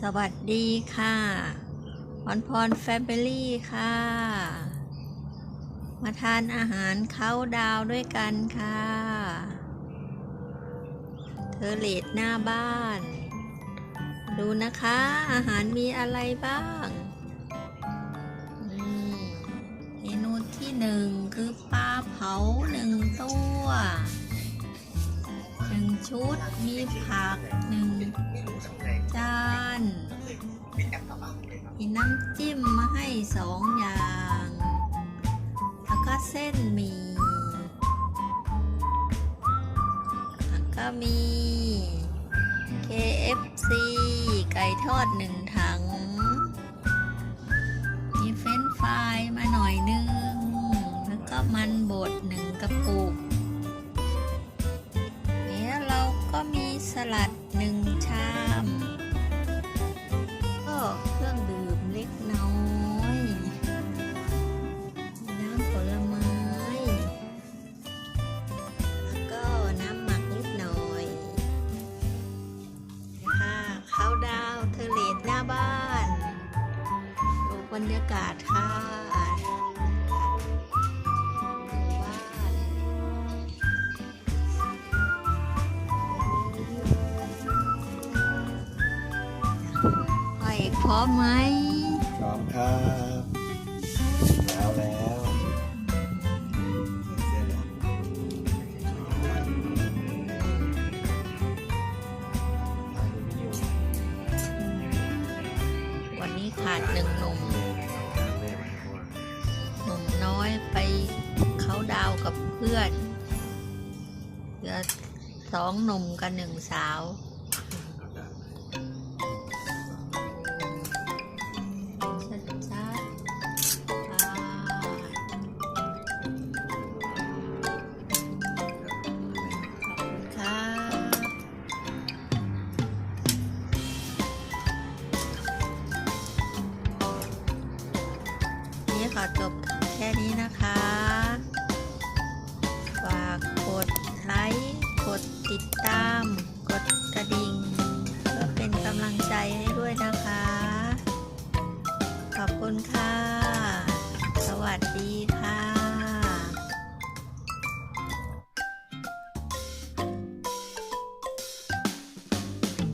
สวัสดีค่ะพรพรแฟมิลี่ค่ะ มาทานอาหารเข้าดาวด้วยกันค่ะเทอเลตหน้าบ้าน ดูนะคะ อาหารมีอะไรบ้างนี่เมนูที่หนึ่งคือปลาเผาหนึ่งตัว ชุด มีผักหนึ่งจานมีน้ำจิ้มมาให้สองอย่างแล้วก็เส้นหมี่แล้วก็มี KFC ไก่ทอดหนึ่งถัง มีเฟรนช์ฟรายมาหน่อยนึง แล้วก็มันบดหนึ่งกระปุก สลัดหนึ่งชาม ก็เครื่องดื่มเล็กน้อย น้ำผลไม้แล้วก็น้ำหมักนิดหน่อยค่ะข้าวดาวเทเลตหน้าบ้านดูบรรยากาศค่ะ พร้อมไหมพร้อมครับแล้วแล้ววันนี้ขาดหนึ่งหนุ่มหนุ่มน้อยไปเขาดาวกับเพื่อนเหลือสองหนุ่มกับหนึ่งสาว อจบแค่นี้นะคะ ฝากกดไลค์ กดติดตาม กดกระดิ่ง เพื่อเป็นกำลังใจให้ด้วยนะคะ ขอบคุณค่ะ สวัสดีค่ะ